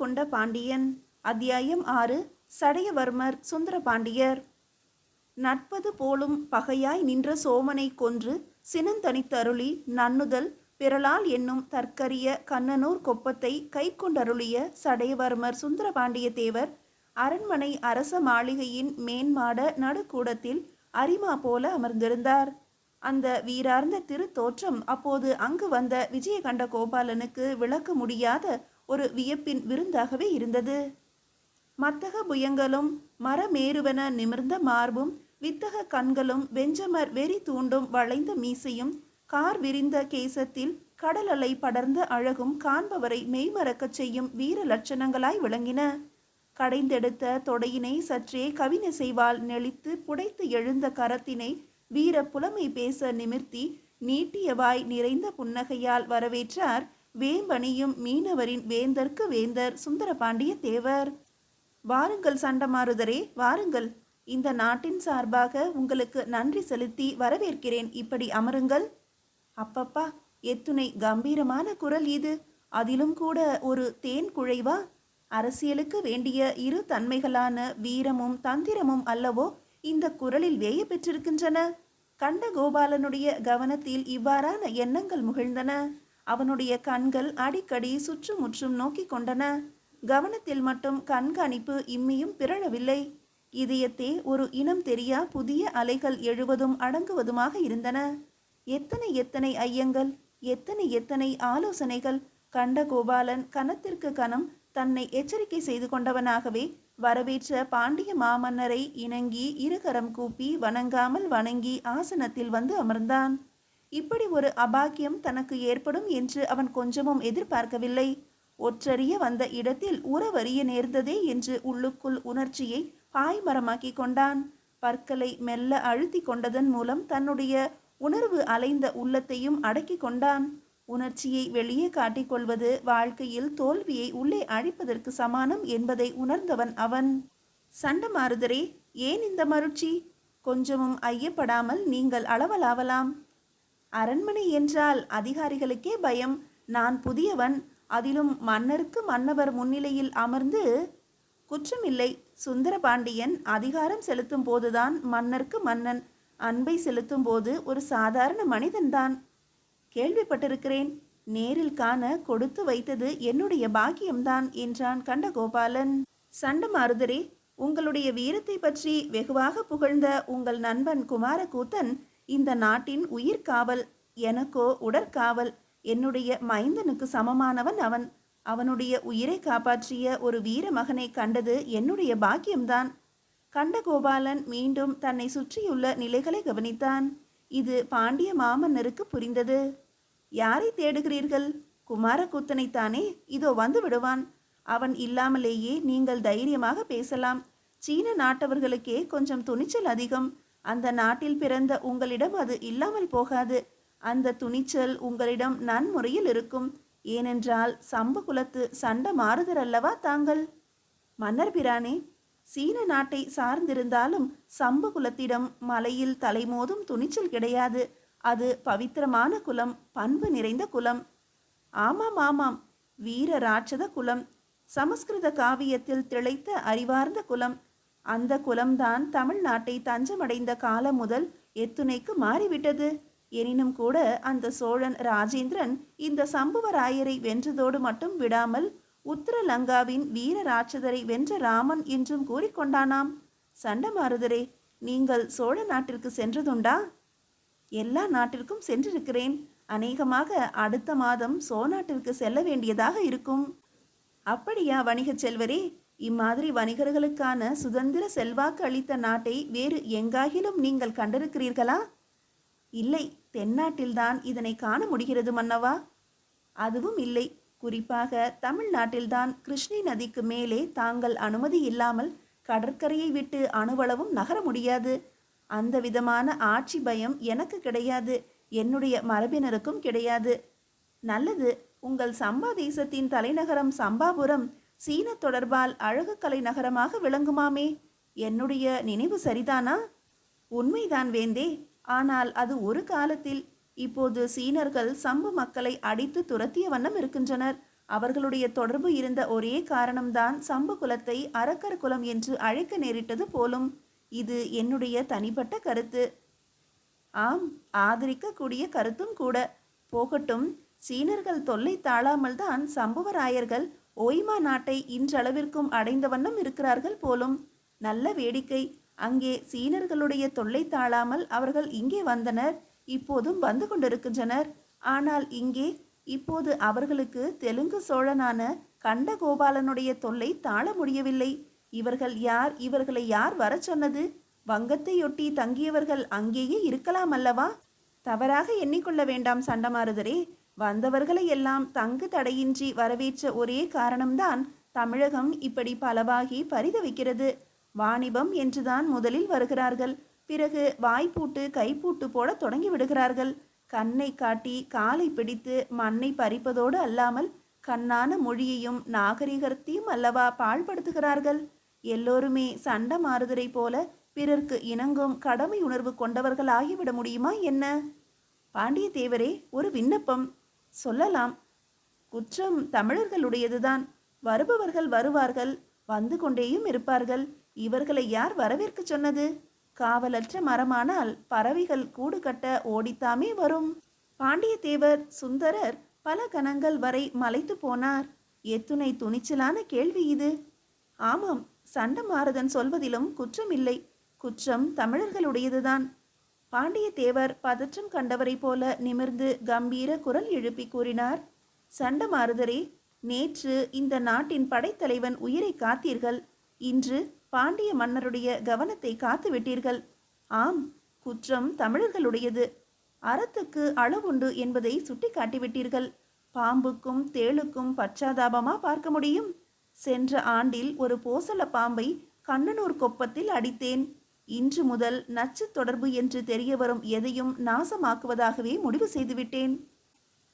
கொண்ட பாண்டியன். அத்தியாயம் ஆறு. சடையவர்மர் சுந்தரபாண்டியர். நட்பது போலும் பகையாய் நின்ற சோமனை கொன்று சினந்தனித்தருளி நன்னுதல் பிறலால் என்னும் தற்கரிய கண்ணனூர் கொப்பத்தை கை கொண்டருளிய சடையவர்மர் சுந்தரபாண்டிய தேவர் அரண்மனை அரச மாளிகையின் மேன்மாட நடுக்கூடத்தில் அரிமா போல அமர்ந்திருந்தார். அந்த வீரார்ந்த திருத்தோற்றம் அப்போது அங்கு வந்த விஜயகண்ட கோபாலனுக்கு விளக்க முடியாத ஒரு வியப்பின் விருந்தாகவே இருந்தது. மத்தக புயங்களும் மரமேறுவன நிமிர்ந்த மார்பும் வித்தக கண்களும் வெஞ்சமர் வெறி தூண்டும் வளைந்த மீசையும் கார் விரிந்த கேசத்தில் கடல் அலை படர்ந்த அழகும் காண்பவரை மெய்மறக்கச் செய்யும் வீர லட்சணங்களாய் விளங்கின. கடைந்தெடுத்த தொடையினை சற்றே கவினசைவால் நெளித்து புடைத்து எழுந்த கரத்தினை வீர புலமை பேச நிமிர்த்தி நீட்டியவாய் நிறைந்த புன்னகையால் வரவேற்றார் வேம்பணியும் மீனவரின் வேந்தர்க்கு வேந்தர் சுந்தரபாண்டிய தேவர். வாருங்கள் சண்டமாருதரே வாருங்கள். இந்த நாட்டின் சார்பாக உங்களுக்கு நன்றி செலுத்தி வரவேற்கிறேன். இப்படி அமருங்கள். அப்பப்பா எத்துணை கம்பீரமான குரல் இது. அதிலும் கூட ஒரு தேன் குழைவா? அரசியலுக்கு வேண்டிய இரு தன்மைகளான வீரமும் தந்திரமும் அல்லவோ இந்த குரலில் வேய பெற்றிருக்கின்றன? கண்ட கோபாலனுடைய கவனத்தில் இவ்வாறான எண்ணங்கள் முகிழ்ந்தன. அவனுடைய கண்கள் அடிக்கடி சுற்றுமுற்றும் நோக்கி கொண்டன. கவனத்தில் மட்டும் கண்காணிப்பு இம்மியும் பிறழவில்லை. இதயத்தே ஒரு இனம் தெரியா புதிய அலைகள் எழுவதும் அடங்குவதுமாக இருந்தன. எத்தனை எத்தனை ஐயங்கள் எத்தனை எத்தனை ஆலோசனைகள் கண்ட கோபாலன் கணத்திற்கு கணம் தன்னை எச்சரிக்கை செய்து கொண்டவனாகவே வரவேற்ற பாண்டிய மாமன்னரை இணங்கி இருகரம் கூப்பி வணங்காமல் வணங்கி ஆசனத்தில் வந்து அமர்ந்தான். இப்படி ஒரு அபாக்கியம் தனக்கு ஏற்படும் என்று அவன் கொஞ்சமும் எதிர்பார்க்கவில்லை. ஒற்றறிய வந்த இடத்தில் உறவறிய நேர்ந்ததே என்று உள்ளுக்குள் உணர்ச்சியை பாய்மரமாக்கி கொண்டான். பற்களை மெல்ல அழுத்தி கொண்டதன் மூலம் தன்னுடைய உணர்வு அலைந்த உள்ளத்தையும் அடக்கி கொண்டான். உணர்ச்சியை வெளியே காட்டிக்கொள்வது வாழ்க்கையில் தோல்வியை உள்ளே அழிப்பதற்கு சமானம் என்பதை உணர்ந்தவன் அவன். சண்டமாருதரே ஏன் இந்த மருட்சி? கொஞ்சமும் ஐயப்படாமல் நீங்கள் அளவலாவலாம். அரண்மனை என்றால் அதிகாரிகளுக்கே பயம். நான் புதியவன். அதிலும் மன்னருக்கு மன்னவர் முன்னிலையில் அமர்ந்து குற்றமில்லை. சுந்தரபாண்டியன் அதிகாரம் செலுத்தும் போதுதான் மன்னருக்கு மன்னன். அன்பை செலுத்தும் போது ஒரு சாதாரண மனிதன்தான் கேள்விப்பட்டிருக்கிறேன். நேரில் காண கொடுத்து வைத்தது என்னுடைய பாக்கியம்தான் என்றான் கண்டகோபாலன். சண்டமாருதரே உங்களுடைய வீரத்தை பற்றி வெகுவாக புகழ்ந்த உங்கள் நண்பன் குமாரகூத்தன் இந்த நாட்டின் உயிர்காவல் எனக்கோ உடற்காவல் என்னுடைய மைந்தனுக்கு சமமானவன் அவன். அவனுடைய உயிரை காப்பாற்றிய ஒரு வீர மகனை கண்டது என்னுடைய பாக்கியம்தான். கண்டகோபாலன் மீண்டும் தன்னை சுற்றியுள்ள நிலைகளை கவனித்தான். இது பாண்டிய மாமன்னருக்கு புரிந்தது. யாரை தேடுகிறீர்கள்? குமாரகுத்தனைத்தானே? இதோ வந்து விடுவான். அவன் இல்லாமலேயே நீங்கள் தைரியமாக பேசலாம். சீன நாட்டவர்களுக்கே கொஞ்சம் துணிச்சல் அதிகம். அந்த நாட்டில் பிறந்த உங்களிடம் அது இல்லாமல் போகாது. அந்த துணிச்சல் உங்களிடம் நன்முறையில் இருக்கும். ஏனென்றால் சம்பு குலத்து சண்ட மாறுதர் அல்லவா தாங்கள்? மன்னர் பிரானே சீன நாட்டை சார்ந்திருந்தாலும் சம்பு குலத்திடம் மலையில் தலைமோதும் துணிச்சல் கிடையாது. அது பவித்திரமான குலம் பண்பு நிறைந்த குலம். ஆமாம் ஆமாம். வீர ராட்சத குலம். சமஸ்கிருத காவியத்தில் திளைத்த அறிவார்ந்த குலம். அந்த குலம்தான் தமிழ்நாட்டை தஞ்சமடைந்த காலம் முதல் எத்துணைக்கு மாறிவிட்டது. எனினும் கூட அந்த சோழன் ராஜேந்திரன் இந்த சம்புவராயரை வென்றதோடு மட்டும் விடாமல் உத்தரலங்காவின் வீர ராட்சதரை வென்ற ராமன் என்றும் கூறிக்கொண்டானாம். சண்டமாருதரே நீங்கள் சோழ நாட்டிற்கு சென்றதுண்டா? எல்லா நாட்டிற்கும் சென்றிருக்கிறேன். அநேகமாக அடுத்த மாதம் சோநாட்டிற்கு செல்ல வேண்டியதாக இருக்கும். அப்படியா வணிகச் செல்வரே? இம்மாதிரி வணிகர்களுக்கான சுதந்திர செல்வாக்கு அளித்த நாட்டை வேறு எங்காகிலும் நீங்கள் கண்டிருக்கிறீர்களா? இல்லை தென்னாட்டில்தான் இதனை காண முடிகிறது மன்னவா? அதுவும் இல்லை. குறிப்பாக தமிழ்நாட்டில்தான் கிருஷ்ணி நதிக்கு மேலே தாங்கள் அனுமதி இல்லாமல் கடற்கரையை விட்டு அணுவளவும் நகர முடியாது. அந்த விதமான ஆட்சி பயம் எனக்கு கிடையாது. என்னுடைய மரபினருக்கும் கிடையாது. நல்லது. உங்கள் சம்பா தேசத்தின் தலைநகரம் சம்பாபுரம். சீன தொடர்பால் அழகு கலை நகரமாக விளங்குமாமே? என்னுடைய நினைவு சரிதானா? உண்மைதான் வேந்தே. ஆனால் அது ஒரு காலத்தில். இப்போது சீனர்கள் சம்பு மக்களை அடித்து துரத்திய வண்ணம் இருக்கின்றனர். அவர்களுடைய தொடர்பு இருந்த ஒரே காரணம்தான் சம்பு குலத்தை அரக்கர் குலம் என்று அழைக்க நேரிட்டது போலும். இது என்னுடைய தனிப்பட்ட கருத்து. ஆம் ஆதரிக்கக்கூடிய கருத்தும் கூட. போகட்டும் சீனர்கள் தொல்லை தாழாமல் தான் சம்புவராயர்கள் ஓய்மா நாட்டை இன்றளவிற்கும் அடைந்த வண்ணம் இருக்கிறார்கள் போலும் நல்ல வேடிக்கை. அங்கே சீனர்களுடைய தொல்லை தாழாமல் அவர்கள் இங்கே வந்தனர். இப்போதும் வந்து கொண்டிருக்கின்றனர். ஆனால் இங்கே இப்போது அவர்களுக்கு தெலுங்கு சோழனான கண்டகோபாலனுடைய தொல்லை தாழ முடியவில்லை. இவர்கள் யார் இவர்களை யார் வரச் சொன்னது? வங்கத்தையொட்டி தங்கியவர்கள் அங்கேயே இருக்கலாம் அல்லவா? தவறாக எண்ணிக்கொள்ள வேண்டாம் சண்டமாருதரே. வந்தவர்களை எல்லாம் தங்கு தடையின்றி வரவேற்ற ஒரே காரணம்தான் தமிழகம் இப்படி பலவாகி பரிதவிக்கிறது. வாணிபம் என்றுதான் முதலில் வருகிறார்கள். பிறகு வாய்ப்பூட்டு கைப்பூட்டு போட தொடங்கி விடுகிறார்கள். கண்ணை காட்டி காலை பிடித்து மண்ணை பறிப்பதோடு அல்லாமல் கண்ணான மொழியையும் நாகரிகத்தையும் அல்லவா பாழ்படுத்துகிறார்கள்? எல்லோருமே சண்டை மாறுதரை போல பிறர்க்கு இணங்கும் கடமை உணர்வு கொண்டவர்கள் ஆகிவிட முடியுமா என்ன? பாண்டியத்தேவரே ஒரு விண்ணப்பம். சொல்லலாம். குற்றம் தமிழர்களுடையதுதான். வருபவர்கள் வருவார்கள் வந்து கொண்டேயும் இருப்பார்கள். இவர்களை யார் வரவேற்க சொன்னது? காவலற்ற மரமானால் பறவைகள் கூடு கட்ட ஓடித்தாமே வரும். பாண்டியத்தேவர் சுந்தரர் பல கணங்கள் வரை மலைத்து போனார். எத்துணை துணிச்சலான கேள்வி இது. ஆமாம் சண்டமாரதன் சொல்வதிலும் குற்றமில்லை. குற்றம் தமிழர்களுடையதுதான். பாண்டியத்தேவர் பதற்றம் கண்டவரைப் போல நிமிர்ந்து கம்பீர குரல் எழுப்பி கூறினார் சண்டமாருதரே நேற்று இந்த நாட்டின் படைத்தலைவன் உயிரை காத்தீர்கள் இன்று பாண்டிய மன்னருடைய கவனத்தை காத்து விட்டீர்கள் ஆம் குற்றம் தமிழர்களுடையது. அறத்துக்கு அளவுண்டு என்பதை சுட்டிக்காட்டிவிட்டீர்கள். பாம்புக்கும் தேளுக்கும் பச்சாதாபமா பார்க்க முடியும்? சென்ற ஆண்டில் ஒரு போசல பாம்பை கண்ணனூர் கொப்பத்தில் அடித்தேன். இன்று முதல் நச்சு தொடர்பு என்று தெரிய வரும் எதையும் நாசமாக்குவதாகவே முடிவு செய்துவிட்டேன்.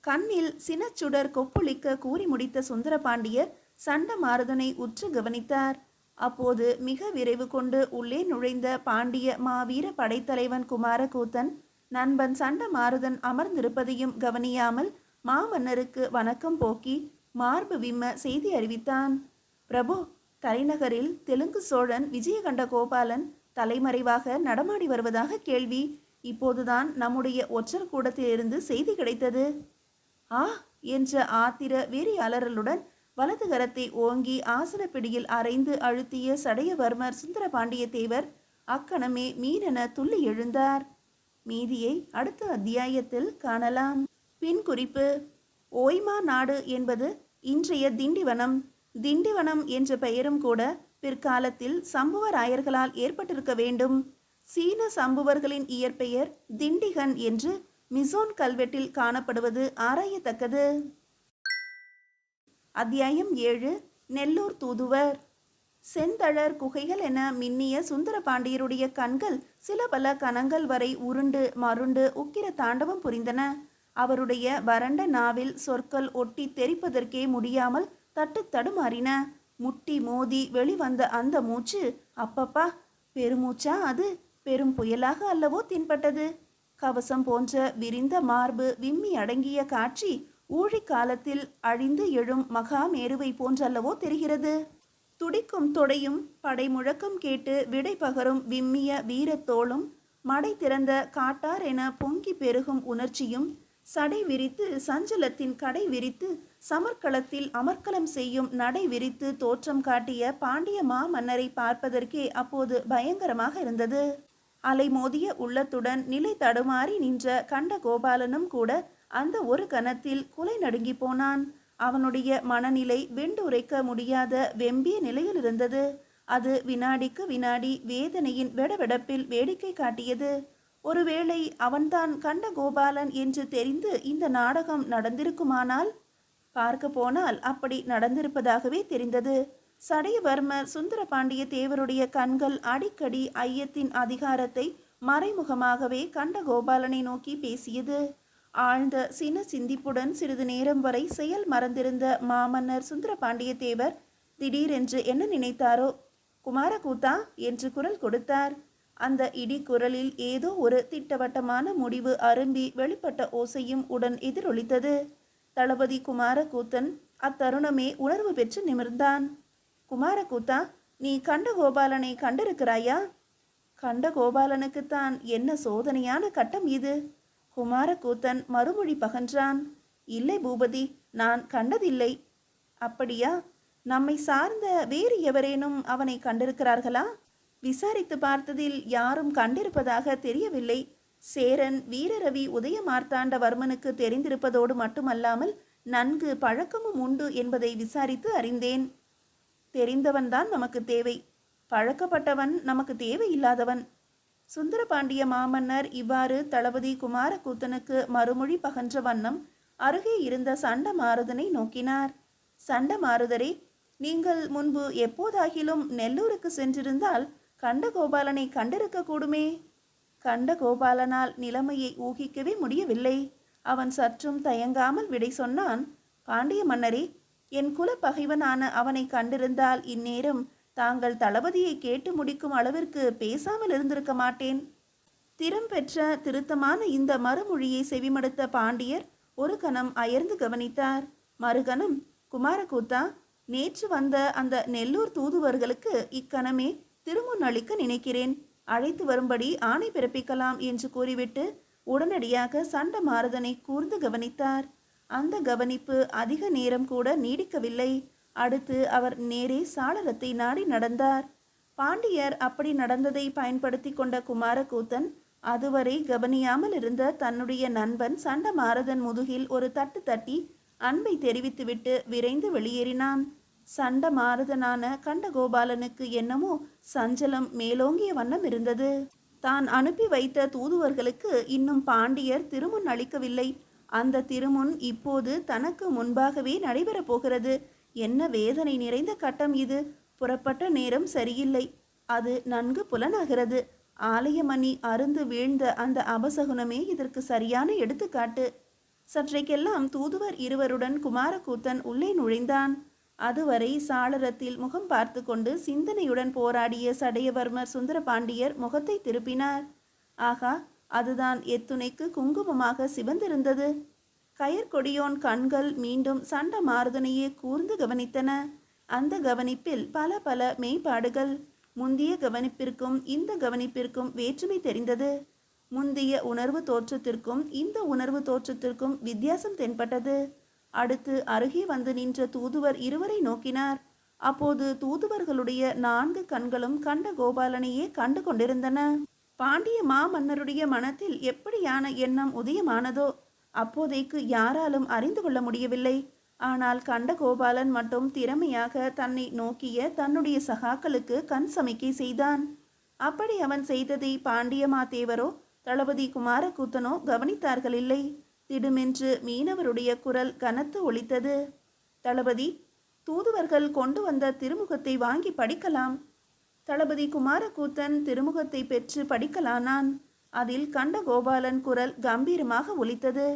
கண்ணில் சினச்சுடர் கொப்புளிக்க கூறி முடித்த சுந்தரபாண்டியர் சண்ட மாருதனை உற்று கவனித்தார். அப்போது மிக விரைவு கொண்டு உள்ளே நுழைந்த பாண்டிய மாவீர படைத்தலைவன் குமாரகூத்தன் நண்பன் சண்ட மாருதன் அமர்ந்திருப்பதையும் கவனியாமல் மாமன்னருக்கு வணக்கம் போக்கி மார்பு விம்ம செய்தி அறிவித்தான். பிரபு தலைநகரில் தெலுங்கு சோழன் விஜயகண்ட கோபாலன் தலைமறைவாக நடமாடி வருவதாக கேள்வி. இப்போதுதான் நம்முடைய ஒற்றர் கூடத்திலிருந்து செய்தி கிடைத்தது. ஆ என்ற ஆத்திர வெறி அலறலுடன் வலது கரத்தை ஓங்கி ஆசனப்பிடியில் அரைந்து அழுத்திய சடையவர்மர் சுந்தரபாண்டிய தேவர் அக்கணமே மீனென துள்ளி எழுந்தார். மீதியை அடுத்த அத்தியாயத்தில் காணலாம். பின் குறிப்பு ஓய்மா நாடு என்பது இன்றைய திண்டிவனம். திண்டிவனம் என்ற பெயரும் கூட பிற்காலத்தில் சம்புவராயர்களால் ஏற்பட்டிருக்க வேண்டும். சீன சம்புவர்களின் இயற்பெயர் திண்டிகன் என்று மிசோன் கல்வெட்டில் காணப்படுவது ஆராயத்தக்கது. அத்தியாயம் ஏழு நெல்லூர் தூதுவர். செந்தழர் குகைகள் என மின்னிய சுந்தரபாண்டியருடைய கண்கள் சில பல கணங்கள் வரை உருண்டு மருண்டு உக்கிர தாண்டவம் புரிந்தன. அவருடைய வறண்ட நாவில் சொற்கள் ஒட்டி தெரிப்பதற்கே முடியாமல் தட்டு தடுமாறின. முட்டி மோதி வெளிவந்த அந்த மூச்சு அப்பப்பா பெருமூச்சா அது? பெரும் புயலாக அல்லவோ தென்பட்டது? கவசம் போன்ற விரிந்த மார்பு விம்மி அடங்கிய காட்சி ஊழிக் காலத்தில் அழிந்து எழும் மகாமேருவை போன்றல்லவோ தெரிகிறது. துடிக்கும் தொடையும் படை முழக்கம் கேட்டு விடை பகரும் விம்மிய வீரத்தோளும் மடை திறந்த காட்டார் என பொங்கி பெருகும் உணர்ச்சியும் சடை விரித்து சஞ்சலத்தின் கடை விரித்து சமர்க்களத்தில் அமர்க்கலம் செய்யும் நடை விரித்து தோற்றம் காட்டிய பாண்டிய மாமன்னரை பார்ப்பதற்கே அப்போது பயங்கரமாக இருந்தது. அலைமோதிய உள்ளத்துடன் நிலை தடுமாறி நின்ற கண்ட கோபாலனும் கூட அந்த ஒரு கணத்தில் குலை நடுங்கி போனான். அவனுடைய மனநிலை வெண்டுரைக்க முடியாத வெம்பிய நிலையில் இருந்தது. அது வினாடிக்கு வினாடி வேதனையின் வெடவெடப்பில் வேடிக்கை காட்டியது. ஒருவேளை அவன்தான் கண்ட கோபாலன் என்று தெரிந்து இந்த நாடகம் நடந்திருக்குமானால்? பார்க்க போனால் அப்படி நடந்திருப்பதாகவே தெரிந்தது. சடையவர்மர் சுந்தரபாண்டிய தேவருடைய கண்கள் அடிக்கடி ஐயத்தின் அதிகாரத்தை மறைமுகமாகவே கண்ட கோபாலனை நோக்கி பேசியது. ஆழ்ந்த சின சிந்திப்புடன் சிறிது நேரம் வரை செயல் மறந்திருந்த மாமன்னர் சுந்தரபாண்டிய தேவர் திடீரென்று என்ன நினைத்தாரோ? குமாரகூத்தா என்று குரல் கொடுத்தார். அந்த இடி குரலில் ஏதோ ஒரு திட்டவட்டமான முடிவு அரும்பி வெளிப்பட்ட ஓசையும் உடன் எதிரொலித்தது. தளபதி குமாரகூத்தன் அத்தருணமே உணர்வு பெற்று நிமிர்ந்தான். குமாரக்கூத்தா நீ கண்ட கோபாலனை கண்டிருக்கிறாயா? கண்ட கோபாலனுக்குத்தான் என்ன சோதனையான கட்டம் இது? குமாரக்கூத்தன் மறுமொழி பகன்றான் இல்லை பூபதி நான் கண்டதில்லை. அப்படியா? நம்மை சார்ந்த வேறு எவரேனும் அவனை கண்டிருக்கிறார்களா? விசாரித்து பார்த்ததில் யாரும் கண்டிருப்பதாக தெரியவில்லை. சேரன் வீரரவி உதயமார்த்தாண்டவர்மனுக்கு தெரிந்திருப்பதோடு மட்டுமல்லாமல் நன்கு பழக்கமும் உண்டு என்பதை விசாரித்து அறிந்தேன். தெரிந்தவன்தான் நமக்கு தேவை. பழக்கப்பட்டவன் நமக்கு தேவையில்லாதவன். சுந்தரபாண்டிய மாமன்னர் இவ்வாறு தளபதி குமாரக்கூத்தனுக்கு மறுமொழி பகன்ற வண்ணம் அருகே இருந்த சண்ட மாறுதனை நோக்கினார். சண்ட மாருதரே நீங்கள் முன்பு எப்போதாகிலும் நெல்லூருக்கு சென்றிருந்தால் கண்டகோபாலனை கண்டிருக்க கூடுமே? கண்டகோபாலனால் நிலைமையை ஊகிக்கவே முடியவில்லை. அவன் சற்றும் தயங்காமல் விடை சொன்னான் பாண்டிய மன்னரே என் குல பகைவனான அவனை கண்டிருந்தால் இந்நேரம் தாங்கள் தளபதியை கேட்டு முடிக்கும் அளவிற்கு பேசாமல் இருந்திருக்க மாட்டேன். திறம் பெற்ற திருத்தமான இந்த மறுமொழியை செவிமடுத்த பாண்டியர் ஒரு கணம் அயர்ந்து கவனித்தார். மறுகணம் குமாரகூத்தா நேற்று வந்த அந்த நெல்லூர் தூதுவர்களுக்கு இக்கணமே திருமுன் அளிக்க நினைக்கிறேன். அழைத்து வரும்படி ஆணை பிறப்பிக்கலாம் என்று கூறிவிட்டு உடனடியாக சண்ட மாறுதனை கூர்ந்து கவனித்தார். அந்த கவனிப்பு அதிக நேரம் கூட நீடிக்கவில்லை. அடுத்து அவர் நேரே சாளரத்தை நாடி நடந்தார். பாண்டியர் அப்படி நடந்ததை பயன்படுத்தி கொண்ட குமாரக்கூத்தன் அதுவரை கவனியாமல் இருந்த தன்னுடைய நண்பன் சண்டமாரதன் முதுகில் ஒரு தட்டு தட்டி அன்பை தெரிவித்துவிட்டு விரைந்து வெளியேறினான். சண்ட மாறுதனான கண்டகோபாலனுக்கு என்னமோ சஞ்சலம் மேலோங்கிய வண்ணம் இருந்தது. தான் அனுப்பி வைத்த தூதுவர்களுக்கு இன்னும் பாண்டியர் திருமுன் அளிக்கவில்லை. அந்த திருமுன் இப்போது தனக்கு முன்பாகவே நடைபெறப் போகிறது. என்ன வேதனை நிறைந்த கட்டம் இது. புறப்பட்ட நேரம் சரியில்லை. அது நன்கு புலனாகிறது. ஆலயமணி அருந்து வீழ்ந்த அந்த அபசகுனமே இதற்கு சரியான எடுத்துக்காட்டு. சற்றைக்கெல்லாம் தூதுவர் இருவருடன் குமாரக்கூத்தன் உள்ளே நுழைந்தான். அதுவரை சாளரத்தில் முகம் பார்த்து கொண்டு சிந்தனையுடன் போராடிய சடையவர்மர் சுந்தரபாண்டியர் முகத்தை திருப்பினார். ஆகா அதுதான் எத்துணைக்கு குங்குமமாக சிவந்திருந்தது. கயற்கொடியோன் கண்கள் மீண்டும் சண்ட மாறுதனையே கூர்ந்து கவனித்தன. அந்த கவனிப்பில் பல பல மெய்ப்பாடுகள் முந்திய கவனிப்பிற்கும் இந்த கவனிப்பிற்கும் வேற்றுமை தெரிந்தது. முந்திய உணர்வு தோற்றத்திற்கும் இந்த உணர்வு தோற்றத்திற்கும் வித்தியாசம் தென்பட்டது. அடுத்து அருகே வந்து நின்ற தூதுவர் இருவரை நோக்கினார். அப்போது தூதுவர்களுடைய நான்கு கண்களும் கண்ட கோபாலனையே கண்டு கொண்டிருந்தன. பாண்டிய மாமன்னருடைய மனத்தில் எப்படியான எண்ணம் உதயமானதோ அப்போதைக்கு யாராலும் அறிந்து கொள்ள முடியவில்லை. ஆனால் கண்டகோபாலன் மட்டும் திறமையாக தன்னை நோக்கிய தன்னுடைய சகாக்களுக்கு கண் சமிக்கை செய்தான். அப்படி அவன் செய்ததை பாண்டியமாதேவரோ தளபதி குமாரக்கூத்தனோ கவனித்தார்கள் இல்லை. திடுமென்று மீனவருடைய குரல் கனத்து ஒலித்தது. தளபதி தூதுவர்கள் கொண்டு வந்த திருமுகத்தை வாங்கி படிக்கலாம். தளபதி குமாரகூத்தன் திருமுகத்தை பெற்று படிக்கலானான். அதில் கண்டகோபாலன் குரல் கம்பீரமாக ஒலித்தது.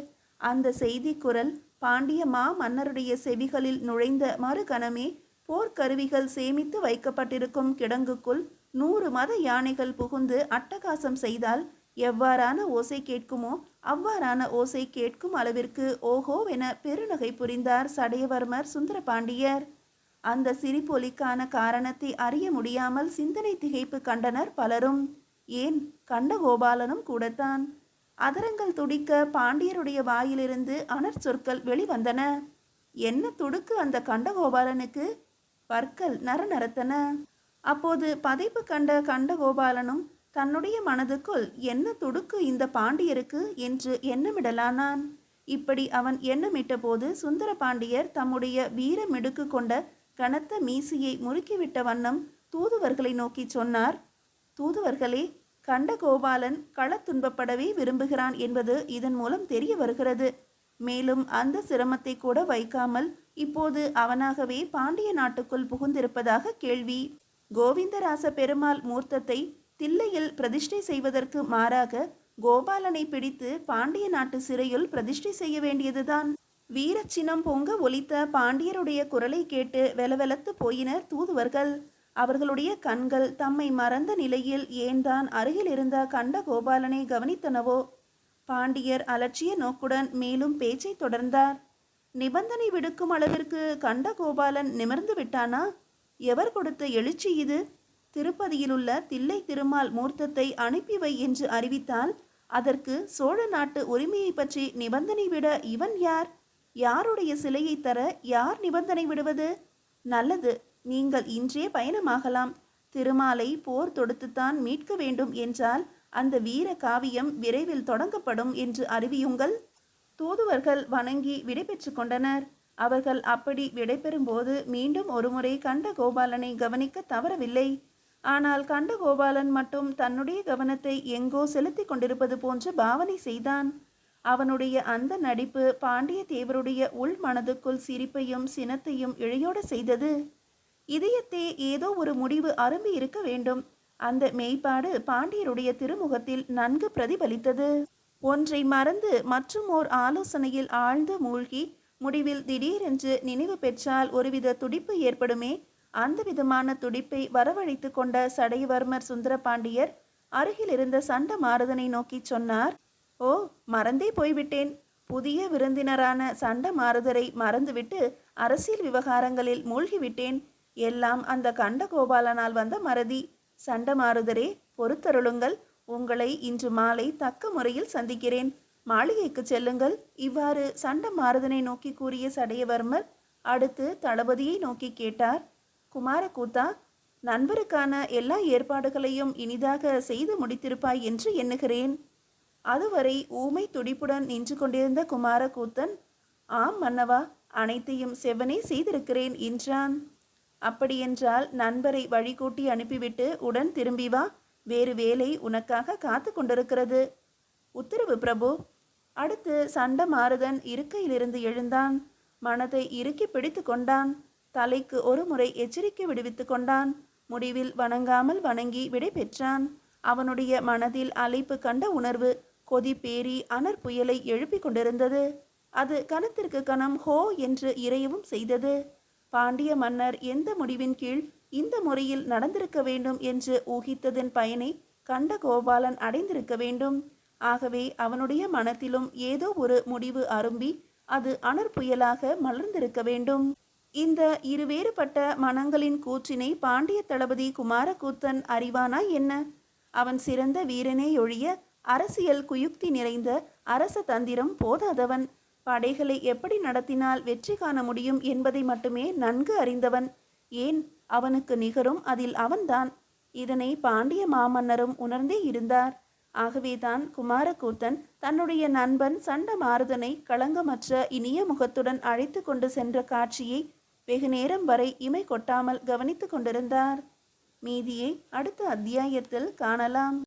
அந்த செய்தி குரல் பாண்டிய மா மன்னருடைய செவிகளில் நுழைந்த மறுகணமே போர்க்கருவிகள் சேமித்து வைக்கப்பட்டிருக்கும் கிடங்குக்குள் நூறு மத யானைகள் புகுந்து அட்டகாசம் செய்தால் எவ்வாறான ஓசை கேட்குமோ அவ்வாறான ஓசை கேட்கும் அளவிற்கு ஓஹோவென பெருநகை புரிந்தார் சடையவர்மர் சுந்தரபாண்டியர். அந்த சிரிப்பொலிக்கான காரணத்தை அறிய முடியாமல் சிந்தனை திகைப்பு கண்டனர் பலரும். ஏன்? கண்டகோபாலனும் கூடத்தான். அதரங்கள் துடிக்க பாண்டியருடைய வாயிலிருந்து அனற் சொற்கள் வெளிவந்தன. என்ன துடுக்கு அந்த கண்டகோபாலனுக்கு பற்கள் நரநரத்தன. அப்போது பதைப்பு கண்ட கண்டகோபாலனும் தன்னுடைய மனதுக்குள் என்ன துடுக்கு இந்த பாண்டியருக்கு என்று எண்ணமிடலானான். இப்படி அவன் எண்ணமிட்டபோது சுந்தர பாண்டியர் தம்முடைய வீரமிடுக்கு கொண்ட கனத்த மீசியை முறுக்கிவிட்ட வண்ணம் தூதுவர்களை நோக்கி சொன்னார். தூதுவர்களே கண்டகோபாலன் கள துன்பப்படவே விரும்புகிறான் என்பது இதன் மூலம் தெரிய வருகிறது. மேலும் அந்த சிரமத்தை கூட வைக்காமல் இப்போது அவனாகவே பாண்டிய நாட்டுக்குள் புகுந்திருப்பதாக கேள்வி. கோவிந்தராச பெருமாள் மூர்த்தத்தை தில்லையில் பிரதிஷ்டை செய்வதற்கு மாறாக கோபாலனை பிடித்து பாண்டிய நாட்டு சிறையில் பிரதிஷ்டை செய்ய வேண்டியதுதான். வீரச்சினம் பொங்க ஒலித்த பாண்டியருடைய குரலை கேட்டு வெலவெலத்து போயினர் தூதுவர்கள். அவர்களுடைய கண்கள் தம்மை மறந்த நிலையில் ஏன்தான் அருகில் இருந்த கண்ட கோபாலனை கவனித்தனவோ? பாண்டியர் அலட்சிய நோக்குடன் மேலும் பேச்சை தொடர்ந்தார். நிபந்தனை விடுக்கும் அளவிற்கு கண்ட கோபாலன் நிமிர்ந்து விட்டானா? எவர் கொடுத்த எழுச்சி இது? திருப்பதியிலுள்ள தில்லை திருமால் மூர்த்தத்தை அனுப்பி வை என்று அறிவித்தால் அதற்கு சோழ நாட்டு உரிமையை பற்றி நிபந்தனை விட இவன் யார்? யாருடைய சிலையை தர யார் நிபந்தனை விடுவது? நல்லது நீங்கள் இன்றே பயணமாகலாம். திருமாலை போர் தொடுத்துத்தான் மீட்க வேண்டும் என்றால் அந்த வீர காவியம் விரைவில் தொடங்கப்படும் என்று அறிவியுங்கள். தூதுவர்கள் வணங்கி விடைபெற்று கொண்டனர். அவர்கள் அப்படி விடைபெறும்போது மீண்டும் ஒருமுறை கண்ட கோபாலனை கவனிக்க தவறவில்லை. ஆனால் கண்டகோபாலன் மட்டும் தன்னுடைய கவனத்தை எங்கோ செலுத்திக் கொண்டிருப்பது போன்ற பாவனை செய்தான். அவனுடைய அந்த நடிப்பு பாண்டிய தேவருடைய உள் மனதுக்குள் சிரிப்பையும் சினத்தையும் இழையோட செய்தது. இதயத்தே ஏதோ ஒரு முடிவு அரும்பி இருக்க வேண்டும். அந்த மெய்ப்பாடு பாண்டியருடைய திருமுகத்தில் நன்கு பிரதிபலித்தது. ஒன்றை மறந்து மற்றும் ஓர் ஆலோசனையில் ஆழ்ந்து மூழ்கி முடிவில் திடீரென்று நினைவு பெற்றால் ஒருவித துடிப்பு ஏற்படுமே அந்த விதமான துடிப்பை வரவழைத்து கொண்ட சடையவர்மர் சுந்தரபாண்டியர் அருகில் இருந்த சண்ட மாருதனை நோக்கி சொன்னார் ஓ மறந்தே போய்விட்டேன். புதிய விருந்தினரான சண்ட மாருதரை மறந்துவிட்டு அரசியல் விவகாரங்களில் மூழ்கிவிட்டேன். எல்லாம் அந்த கண்டகோபாலனால் வந்த மறதி. சண்டமாருதரே பொறுத்தருளுங்கள். உங்களை இன்று மாலை தக்க முறையில் சந்திக்கிறேன். மாளிகைக்கு செல்லுங்கள். இவ்வாறு சண்ட மாறுதனை நோக்கி கூறிய சடையவர்மர் அடுத்து தளபதியை நோக்கி கேட்டார் குமாரகூத்தா நண்பருக்கான எல்லா ஏற்பாடுகளையும் இனிதாக செய்து முடித்திருப்பாய் என்று எண்ணுகிறேன். அதுவரை ஊமை துடிப்புடன் நின்று கொண்டிருந்த குமாரகூத்தன் ஆம் மன்னவா அனைத்தையும் செவனே செய்திருக்கிறேன் என்றான். அப்படியென்றால் நண்பரை வழிகூட்டி அனுப்பிவிட்டு உடன் திரும்பி வா. வேறு வேலை உனக்காக காத்து கொண்டிருக்கிறது. உத்தரவு பிரபு. அடுத்து சண்ட மாறுதன் இருக்கையிலிருந்து எழுந்தான். மனதை இறுக்கி பிடித்து கொண்டான். தலைக்கு ஒரு முறை எச்சரிக்கை விடுவித்து கொண்டான். முடிவில் வணங்காமல் வணங்கி விடை பெற்றான். அவனுடைய மனதில் அலைப்பு கண்ட உணர்வு கொதிப்பேறி பேரி அனற் புயலை எழுப்பிக் கொண்டிருந்தது. அது கணத்திற்கு கணம் ஹோ என்று இறையவும் செய்தது. பாண்டிய மன்னர் எந்த முடிவின் கீழ் இந்த முறையில் நடந்திருக்க வேண்டும் என்று ஊகித்ததன் பயனை கண்ட கோபாலன் அடைந்திருக்க வேண்டும். ஆகவே அவனுடைய மனத்திலும் ஏதோ ஒரு முடிவு அரும்பி அது அனற்புயலாக மலர்ந்திருக்க வேண்டும். இந்த இருவேறுபட்ட மனங்களின் கூற்றினை பாண்டிய தளபதி குமாரகூத்தன் அறிவானா என்ன? அவன் சிறந்த வீரனே ஒழிய அரசியல் குயுக்தி நிறைந்த அரச தந்திரம் போதாதவன். படைகளை எப்படி நடத்தினால் வெற்றி காண முடியும் என்பதை மட்டுமே நன்கு அறிந்தவன். ஏன்? அவனுக்கு நிகரும் அதில் அவன்தான். இதனை பாண்டிய மாமன்னரும் உணர்ந்தே இருந்தார். ஆகவேதான் குமாரகூத்தன் தன்னுடைய நண்பன் சண்ட மாறுதனை களங்கமற்ற இனிய முகத்துடன் அழைத்து கொண்டு சென்ற காட்சியை வெகு நேரம் வரை இமை கொட்டாமல் கவனித்து கொண்டிருந்தார். மீதியை அடுத்த அத்தியாயத்தில் காணலாம்.